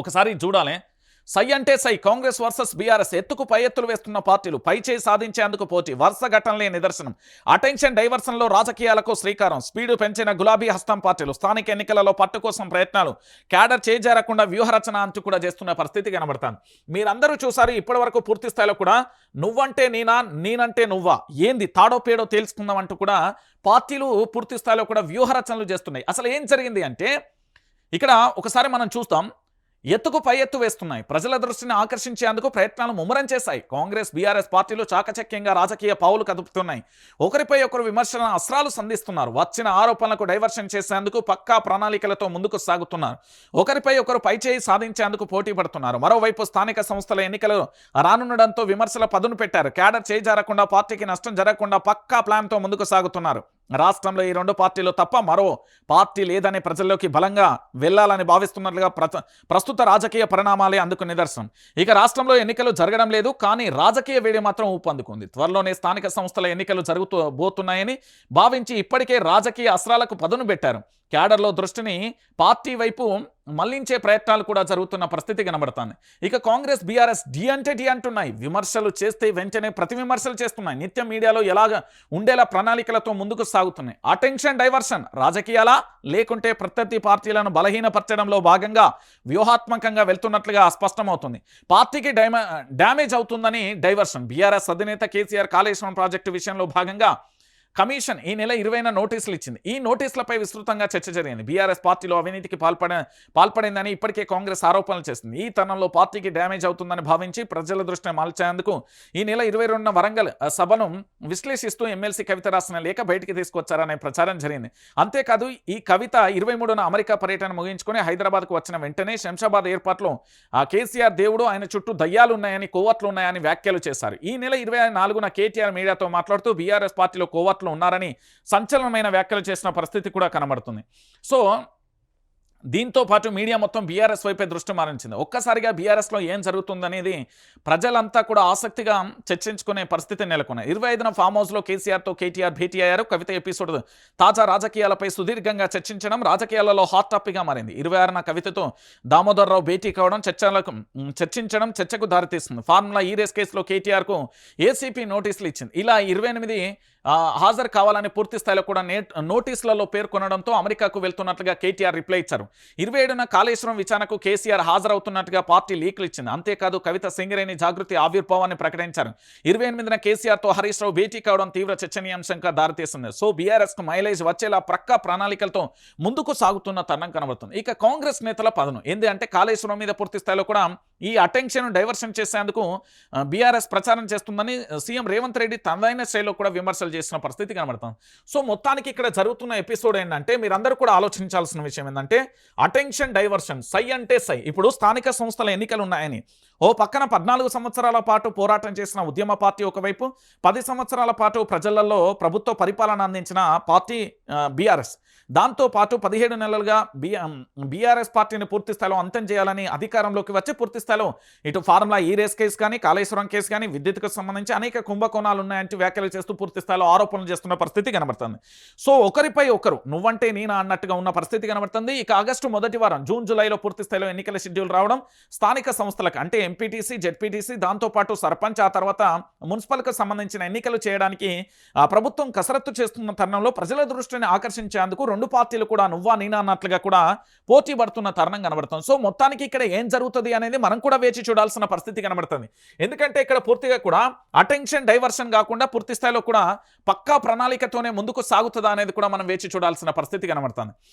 ఒకసారి చూడాలి. సై అంటే సై కాంగ్రెస్ వర్సెస్ బీఆర్ఎస్ ఎత్తుకు పై ఎత్తులు వేస్తున్న పార్టీలు పై చేయి సాధించేందుకు పోటీ వరుస ఘటనలే నిదర్శనం. అటెన్షన్ డైవర్షన్లో రాజకీయాలకు శ్రీకారం స్పీడు పెంచిన గులాబీ హస్తం పార్టీలు స్థానిక ఎన్నికలలో పట్టు కోసం ప్రయత్నాలు క్యాడర్ చేజారకుండా వ్యూహరచన అంటూ కూడా చేస్తున్న పరిస్థితి కనబడతాను మీరందరూ చూసారు ఇప్పటి వరకు పూర్తి స్థాయిలో కూడా నువ్వంటే నేనా నేనంటే నువ్వా ఏంది తాడో పేడో తేల్చుకుందాం అంటూ కూడా పార్టీలు పూర్తి స్థాయిలో కూడా వ్యూహరచనలు చేస్తున్నాయి. అసలు ఏం జరిగింది అంటే ఇక్కడ ఒకసారి మనం చూస్తాం ఎత్తుకు పై ఎత్తు వేస్తున్నాయి. ప్రజల దృష్టిని ఆకర్షించేందుకు ప్రయత్నాలు ముమ్మరం చేశాయి. కాంగ్రెస్ బీఆర్ఎస్ పార్టీలు చాకచక్యంగా రాజకీయ పావులు కదుపుతున్నాయి. ఒకరిపై ఒకరు విమర్శన అస్త్రాలు సంధిస్తున్నారు. వచ్చిన ఆరోపణలకు డైవర్షన్ చేసేందుకు పక్కా ప్రణాళికలతో ముందుకు సాగుతున్నారు. ఒకరిపై ఒకరు పైచేయి సాధించేందుకు పోటీ పడుతున్నారు. మరోవైపు స్థానిక సంస్థల ఎన్నికలు రానుండడంతో విమర్శల పదును పెట్టారు. క్యాడర్ చేజారకుండా పార్టీకి నష్టం జరగకుండా పక్కా ప్లాన్తో ముందుకు సాగుతున్నారు. రాష్ట్రంలో ఈ రెండు పార్టీలు తప్ప మరో పార్టీ లేదని ప్రజల్లోకి బలంగా వెళ్ళాలని భావిస్తున్నట్లుగా ప్రస్తుత రాజకీయ పరిణామాలే అందుకు నిదర్శనం. ఇక రాష్ట్రంలో ఎన్నికలు జరగడం లేదు కానీ రాజకీయ వేడి మాత్రం ఊపందుకుంది. త్వరలోనే స్థానిక సంస్థల ఎన్నికలు జరుగుతూ పోతున్నాయని భావించి ఇప్పటికే రాజకీయ అస్త్రాలకు పదును పెట్టారు. క్యాడర్లో దృష్టిని పార్టీ వైపు మళ్ళించే ప్రయత్నాలు కూడా జరుగుతున్న పరిస్థితి కనబడుతుంది. ఇక కాంగ్రెస్ బీఆర్ఎస్ డి అంటే డి అంటున్నాయి. విమర్శలు చేస్తే వెంటనే ప్రతి విమర్శలు చేస్తున్నాయి. నిత్యం మీడియాలో ఎలాగ ఉండేలా ప్రణాళికలతో ముందుకు సాగుతున్నాయి. అటెన్షన్ డైవర్షన్ రాజకీయాలా? లేకుంటే ప్రత్యర్థి పార్టీలను బలహీనపరచడంలో భాగంగా వ్యూహాత్మకంగా వెళ్తున్నట్లుగా స్పష్టమవుతుంది. పార్టీకి డైమ డ్యామేజ్ అవుతుందని డైవర్షన్. బీఆర్ఎస్ అధినేత కేసీఆర్ కాళేశ్వరం ప్రాజెక్టు విషయంలో భాగంగా కమిషన్ ఈ నెల ఇరవైన నోటీసులు ఇచ్చింది. ఈ నోటీసులపై విస్తృతంగా చర్చ జరిగింది. బీఆర్ఎస్ పార్టీలో అవినీతికి పాల్పడ పాల్పడిందని ఇప్పటికే కాంగ్రెస్ ఆరోపణలు చేసింది. ఈ తరుణంలో పార్టీకి డ్యామేజ్ అవుతుందని భావించి ప్రజల దృష్టిని మలచేందుకు ఈ నెల ఇరవై రెండున వరంగల్ సభను విశ్లేషిస్తూ ఎమ్మెల్సీ కవిత రాసిన లేఖ బయటికి తీసుకొచ్చారనే ప్రచారం జరిగింది. అంతేకాదు ఈ కవిత ఇరవై మూడున అమెరికా పర్యటన ముగించుకొని హైదరాబాద్కు వచ్చిన వెంటనే శంషాబాద్ ఏర్పాట్లో ఆ కేసీఆర్ దేవుడు ఆయన చుట్టూ దయ్యాలు ఉన్నాయని కోవట్లు ఉన్నాయని వ్యాఖ్యలు చేశారు. ఈ నెల ఇరవై నాలుగున కేటీఆర్ మీడియాతో మాట్లాడుతూ బీఆర్ఎస్ పార్టీలో కోవట్లు ఉన్నారని సంచలనమైన వ్యాఖ్యలు చేసిన పరిస్థితి కూడా కనబడుతుంది. సో దీంతో పాటు మీడియా మొత్తం బీఆర్ఎస్ వైపే దృష్టి మారించింది. ఒక్కసారిగా బీఆర్ఎస్లో ఏం జరుగుతుందనేది ప్రజలంతా కూడా ఆసక్తిగా చర్చించుకునే పరిస్థితి నెలకొన్నాయి. ఇరవై ఐదున ఫామ్ హౌస్లో కేసీఆర్తో కేటీఆర్ భేటీ అయ్యారు. కవిత ఎపిసోడ్ తాజా రాజకీయాలపై సుదీర్ఘంగా చర్చించడం రాజకీయాలలో హాట్ టాపిక్గా మారింది. ఇరవై ఆరున కవితతో దామోదర్రావు భేటీ కావడం చర్చలకు చర్చించడం చర్చకు దారితీస్తుంది. ఫార్ములా ఈ రేస్ కేసులో కేటీఆర్కు ఏసీపీ నోటీసులు ఇచ్చింది. ఇలా ఇరవై ఎనిమిది హాజరు కావాలని పూర్తి స్థాయిలో కూడా నోటీసులలో పేర్కొనడంతో అమెరికాకు వెళ్తున్నట్లుగా కేటీఆర్ రిప్లై ఇచ్చారు. ఇరవై ఏడున కాళేశ్వరం విచారణకు కేసీఆర్ హాజరవుతున్నట్టుగా పార్టీ లీకులు ఇచ్చింది. అంతేకాదు కవిత సింగరేణి జాగృతి ఆవిర్భావాన్ని ప్రకటించారు. ఇరవై ఎనిమిదిన కేసీఆర్తో హరీష్ రావు భేటీ కావడం తీవ్ర చర్చనీయాంశంగా దారితీస్తుంది. సో బీఆర్ఎస్కు మైలేజ్ వచ్చేలా ప్రక్క ప్రణాళికలతో ముందుకు సాగుతున్న తరుణం కనబడుతుంది. ఇక కాంగ్రెస్ నేతల పదను. ఏంది అంటే కాళేశ్వరం మీద పూర్తి స్థాయిలో కూడా ఈ అటెన్షన్ డైవర్షన్ చేసేందుకు బీఆర్ఎస్ ప్రచారం చేస్తుందని సీఎం రేవంత్ రెడ్డి తనదైన శైలిలో కూడా విమర్శలు చేసిన పరిస్థితి కనబడుతుంది. సో మొత్తానికి ఇక్కడ జరుగుతున్న ఎపిసోడ్ ఏంటంటే మీరందరూ కూడా ఆలోచించాల్సిన విషయం ఏంటంటే అటెన్షన్ డైవర్షన్ సై అంటే సై. ఇప్పుడు స్థానిక సంస్థల ఎన్నికలు ఉన్నాయని. ఓ పక్కన పద్నాలుగు సంవత్సరాల పాటు పోరాటం చేసిన ఉద్యమ పార్టీ ఒకవైపు పది సంవత్సరాల పాటు ప్రజలలో ప్రభుత్వ పరిపాలన అందించిన పార్టీ బీఆర్ఎస్. దాంతో పాటు పదిహేడు నెలలుగా బి బీఆర్ఎస్ పార్టీని పూర్తి స్థాయిలో అంతం చేయాలని అధికారంలోకి వచ్చి పూర్తి స్థాయిలో ఇటు ఫార్ములా ఈ రేస్ కేసు కానీ కాళేశ్వరం కేసు కానీ విద్యుత్కు సంబంధించి అనేక కుంభకోణాలు ఉన్నాయంటూ వ్యాఖ్యలు చేస్తూ పూర్తి స్థాయిలో ఆరోపణలు చేస్తున్న పరిస్థితి కనబడుతుంది. సో ఒకరిపై ఒకరు నువ్వంటే నేనా అన్నట్టుగా ఉన్న పరిస్థితి కనబడుతుంది. ఇక ఆగస్టు మొదటి వారం జూన్ జూలైలో పూర్తి స్థాయిలో ఎన్నికల షెడ్యూల్ రావడం స్థానిక సంస్థలకు అంటే ఎంపీటీసీ జెడ్పీటీసీ దాంతోపాటు సర్పంచ్ ఆ తర్వాత మున్సిపల్కి సంబంధించిన ఎన్నికలు చేయడానికి ఆ ప్రభుత్వం కసరత్తు చేస్తున్న తరుణంలో ప్రజల దృష్టిని ఆకర్షించేందుకు రెండు పార్టీలు కూడా నువ్వా నేనా అన్నట్లుగా కూడా పోటీ పడుతున్న తరుణం కనబడుతుంది. సో మొత్తానికి ఇక్కడ ఏం జరుగుతుంది అనేది మనం కూడా వేచి చూడాల్సిన పరిస్థితి కనబడుతుంది. ఎందుకంటే ఇక్కడ పూర్తిగా కూడా అటెన్షన్ డైవర్షన్ కాకుండా పూర్తి స్థాయిలో కూడా పక్కా ప్రణాళికతోనే ముందుకు సాగుతుందా అనేది కూడా మనం వేచి చూడాల్సిన పరిస్థితి కనబడుతుంది.